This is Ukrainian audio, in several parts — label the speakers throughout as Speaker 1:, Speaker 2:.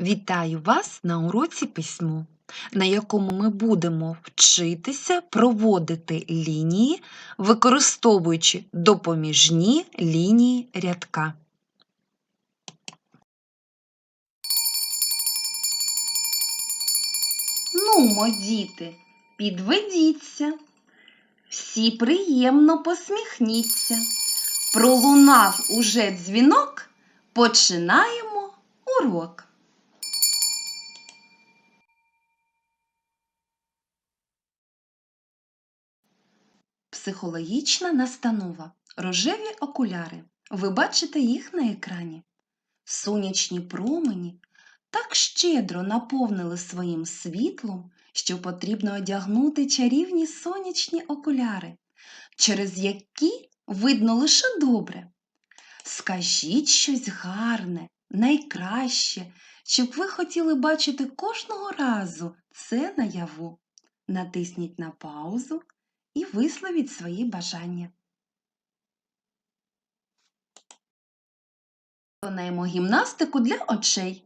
Speaker 1: Вітаю вас на уроці письмо, на якому ми будемо вчитися проводити лінії, використовуючи допоміжні лінії рядка. Нумо, діти, підведіться, всі приємно посміхніться. Пролунав уже дзвінок, починаємо урок. Психологічна настанова. Рожеві окуляри. Ви бачите їх на екрані. Сонячні промені так щедро наповнили своїм світлом, що потрібно одягнути чарівні сонячні окуляри, через які видно лише добре. Скажіть щось гарне, найкраще, щоб ви хотіли бачити кожного разу це наяву. Натисніть на паузу і висловіть свої бажання. Виконаємо гімнастику для очей.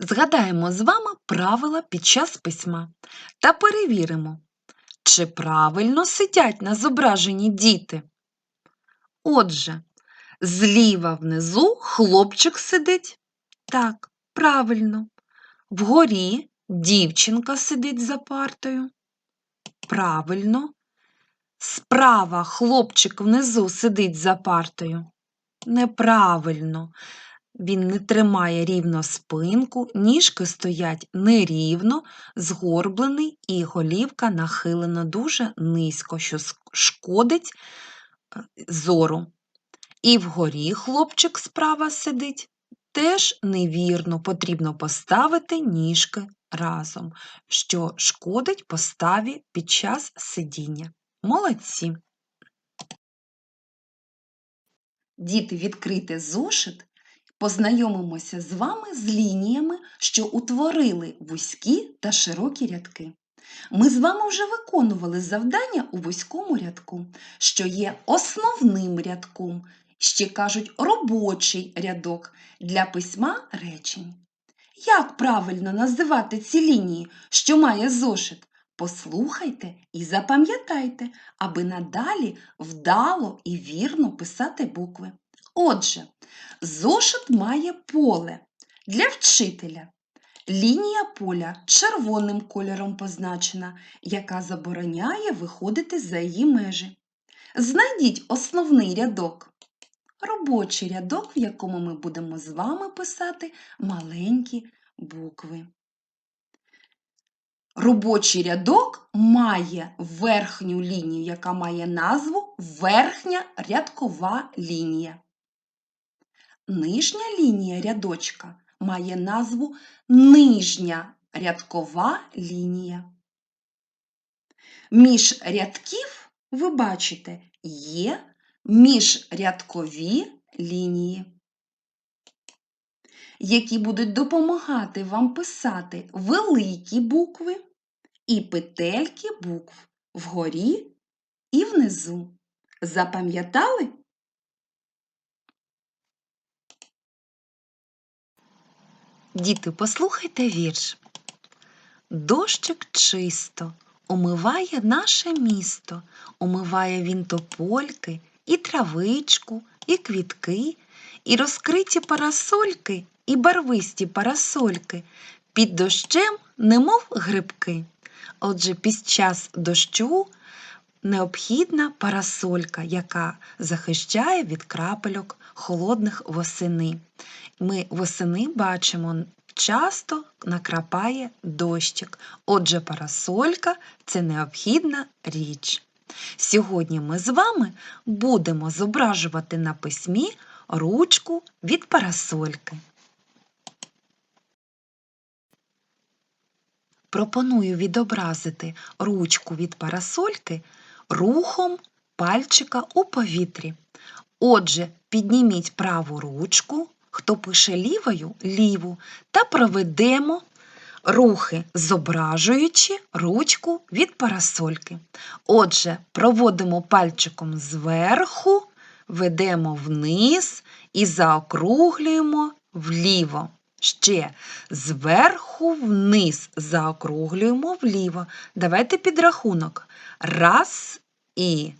Speaker 1: Згадаємо з вами правила під час письма та перевіримо, чи правильно сидять на зображенні діти. Отже, зліва внизу хлопчик сидить. Так, правильно. Вгорі дівчинка сидить за партою. Правильно. Справа хлопчик внизу сидить за партою. Неправильно. Він не тримає рівно спинку, ніжки стоять нерівно, згорблений і голівка нахилена дуже низько, що шкодить е, зору. І вгорі хлопчик справа сидить. Теж невірно потрібно поставити ніжки разом, що шкодить поставі під час сидіння. Молодці! Діти, відкрийте зошит Познайомимося з вами з лініями, що утворили вузькі та широкі рядки. Ми з вами вже виконували завдання у вузькому рядку, що є основним рядком, ще кажуть робочий рядок для письма речень. Як правильно називати ці лінії, що має зошит? Послухайте і запам'ятайте, аби надалі вдало і вірно писати букви. Отже, зошит має поле для вчителя. Лінія поля червоним кольором позначена, яка забороняє виходити за її межі. Знайдіть основний рядок. Робочий рядок, в якому ми будемо з вами писати маленькі букви. Робочий рядок має верхню лінію, яка має назву верхня рядкова лінія. Нижня лінія рядочка має назву нижня рядкова лінія. Між рядків, ви бачите, є міжрядкові лінії, які будуть допомагати вам писати великі букви і петельки букв вгорі і внизу. Запам'ятали? Діти, послухайте вірш. Дощик чисто омиває наше місто, омиває він топольки, і травичку, і квітки, і розкриті парасольки, і барвисті парасольки, під дощем, немов грибки. Отже, під час дощу необхідна парасолька, яка захищає від крапельок холодних восени. Ми восени бачимо, часто накрапає дощик. Отже, парасолька це необхідна річ. Сьогодні ми з вами будемо зображувати на письмі ручку від парасольки. Пропоную відобразити ручку від парасольки рухом пальчика у повітрі. Отже, підніміть праву ручку, хто пише лівою ліву, та проведемо рухи, зображуючи ручку від парасольки. Отже, проводимо пальчиком зверху, ведемо вниз і заокруглюємо вліво. Ще зверху вниз заокруглюємо вліво. Давайте підрахунок. Раз і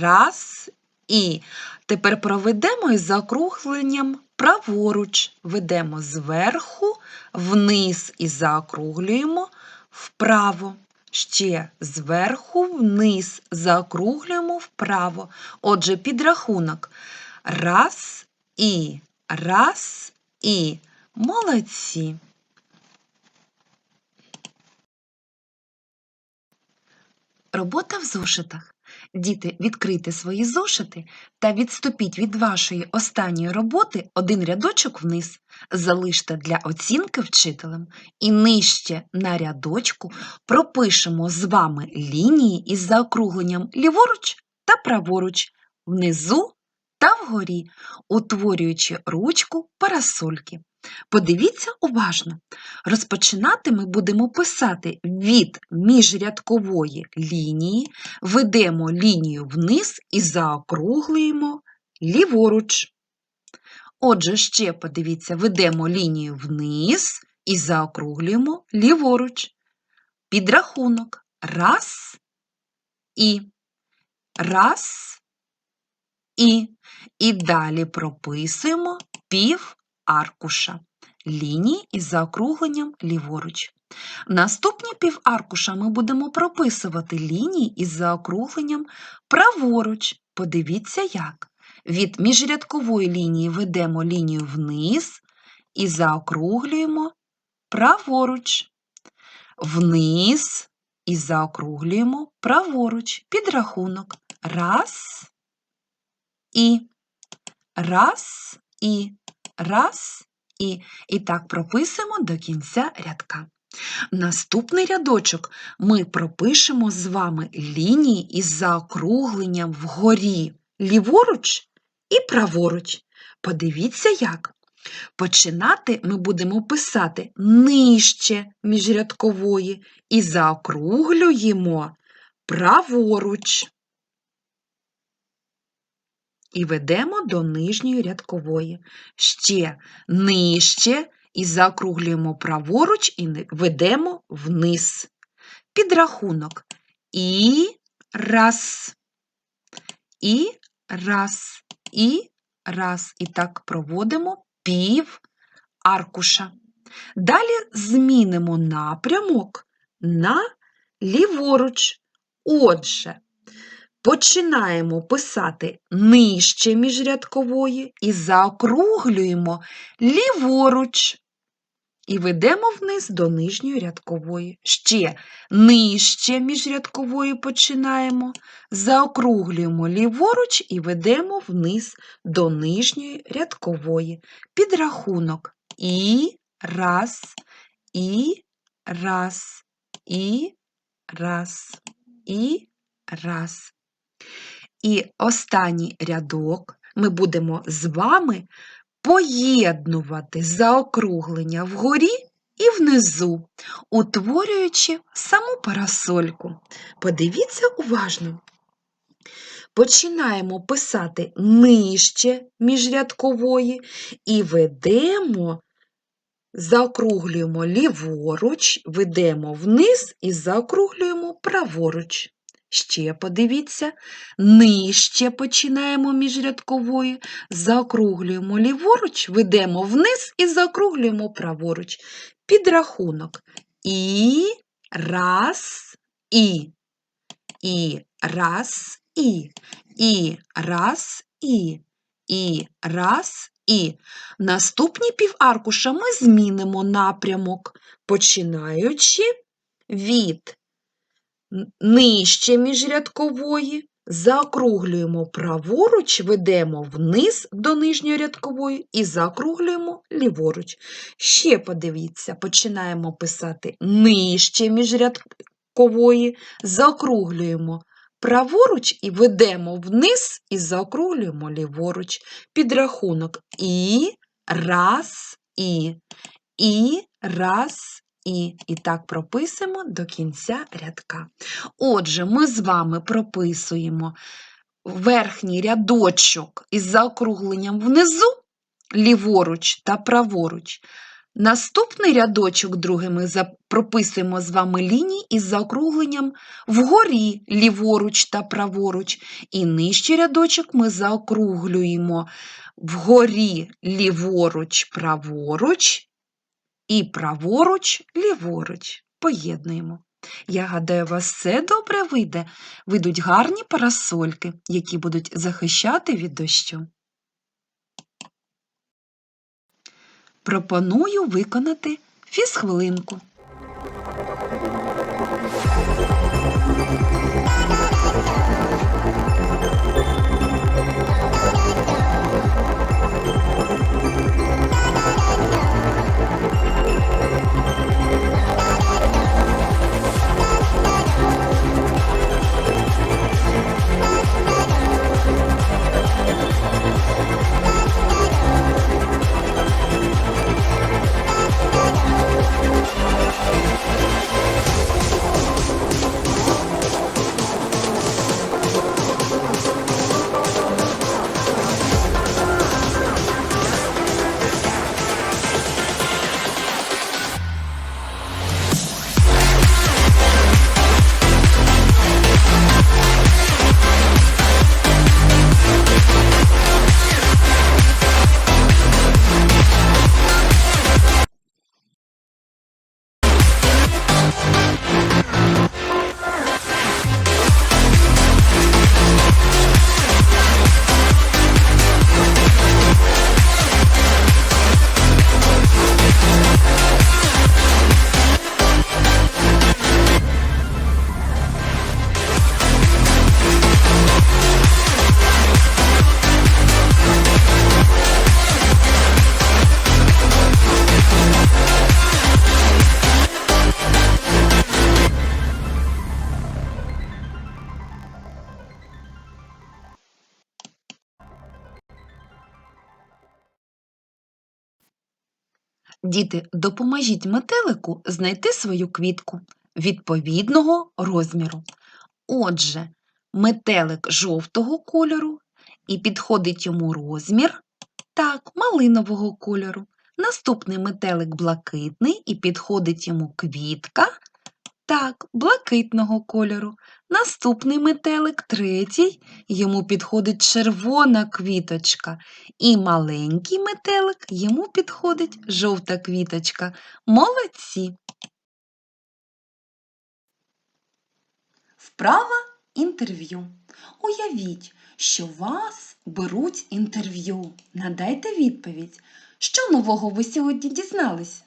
Speaker 1: раз і. Тепер проведемо із заокругленням праворуч. Ведемо зверху вниз і заокруглюємо вправо. Ще зверху вниз заокруглюємо вправо. Отже, підрахунок. Раз і раз і. Молодці. Робота в зошитах. Діти, відкрийте свої зошити та відступіть від вашої останньої роботи один рядочок вниз. Залиште для оцінки вчителем і нижче на рядочку пропишемо з вами лінії із заокругленням ліворуч та праворуч, внизу та вгорі, утворюючи ручку парасольки. Подивіться уважно. Розпочинати ми будемо писати від міжрядкової лінії, ведемо лінію вниз і заокруглюємо ліворуч. Отже, ще подивіться, ведемо лінію вниз і заокруглюємо ліворуч. Підрахунок. Раз і раз і. І далі прописуємо пів аркуша лінії із заокругленням ліворуч. Наступні піваркуша ми будемо прописувати лінії із заокругленням праворуч. Подивіться як. Від міжрядкової лінії ведемо лінію вниз і заокруглюємо праворуч. Вниз і заокруглюємо праворуч. Підрахунок. Раз і раз і раз і. І так прописуємо до кінця рядка. Наступний рядочок ми пропишемо з вами лінії із заокругленням вгорі ліворуч і праворуч. Подивіться як. Починати ми будемо писати нижче міжрядкової і заокруглюємо праворуч. І ведемо до нижньої рядкової. Ще нижче і заокруглюємо праворуч і ведемо вниз. Підрахунок. І раз, і раз, і раз. І так проводимо пів аркуша. Далі змінимо напрямок на ліворуч. Отже, починаємо писати нижче міжрядкової і заокруглюємо ліворуч. І ведемо вниз до нижньої рядкової. Ще нижче міжрядкової починаємо, заокруглюємо ліворуч і ведемо вниз до нижньої рядкової. Підрахунок. І раз, і раз, і раз, і раз. І останній рядок ми будемо з вами поєднувати заокруглення вгорі і внизу, утворюючи саму парасольку. Подивіться уважно. Починаємо писати нижче міжрядкової і ведемо
Speaker 2: заокруглюємо ліворуч, ведемо вниз і заокруглюємо праворуч. Ще подивіться, нижче починаємо міжрядкової, заокруглюємо ліворуч, ведемо вниз і заокруглюємо праворуч. Підрахунок. І, раз, і. І, раз, і. І, раз, і. І, раз, і. Наступні піваркуша ми змінимо напрямок, починаючи від нижче міжрядкової, заокруглюємо праворуч, ведемо вниз до нижньої рядкової і заокруглюємо ліворуч. Ще подивіться, починаємо писати нижче міжрядкової, заокруглюємо праворуч і ведемо вниз і заокруглюємо ліворуч. Підрахунок і, раз, і, і, раз, і. І так прописуємо до кінця рядка. Отже, ми з вами прописуємо верхній рядочок із заокругленням внизу, ліворуч та праворуч. Наступний рядочок, другий, ми прописуємо з вами лінії із заокругленням вгорі, ліворуч та праворуч. І нижчий рядочок ми заокруглюємо вгорі, ліворуч, праворуч і праворуч, ліворуч. Поєднуємо. Я гадаю, вас все добре вийде. Вийдуть гарні парасольки, які будуть захищати від дощу. Пропоную виконати фізхвилинку. Діти, допоможіть метелику знайти свою квітку відповідного розміру. Отже, метелик жовтого кольору і підходить йому розмір так, малинового кольору. Наступний метелик блакитний і підходить йому квітка так, блакитного кольору. Наступний метелик третій, йому підходить червона квіточка. І маленький метелик йому підходить жовта квіточка. Молодці!
Speaker 1: Вправа інтерв'ю. Уявіть, що вас беруть інтерв'ю. Надайте відповідь. Що нового ви сьогодні дізналися?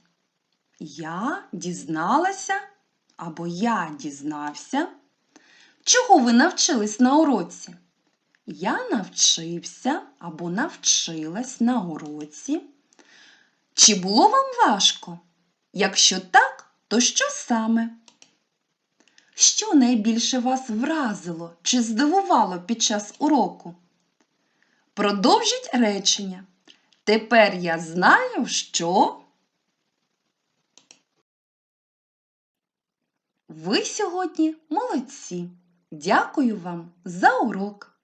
Speaker 1: Я дізналася або я дізнався. Чого ви навчились на уроці? Я навчився або навчилась на уроці. Чи було вам важко? Якщо так, то що саме? Що найбільше вас вразило чи здивувало під час уроку? Продовжіть речення. Тепер я знаю, що. Ви сьогодні молодці. Дякую вам за урок.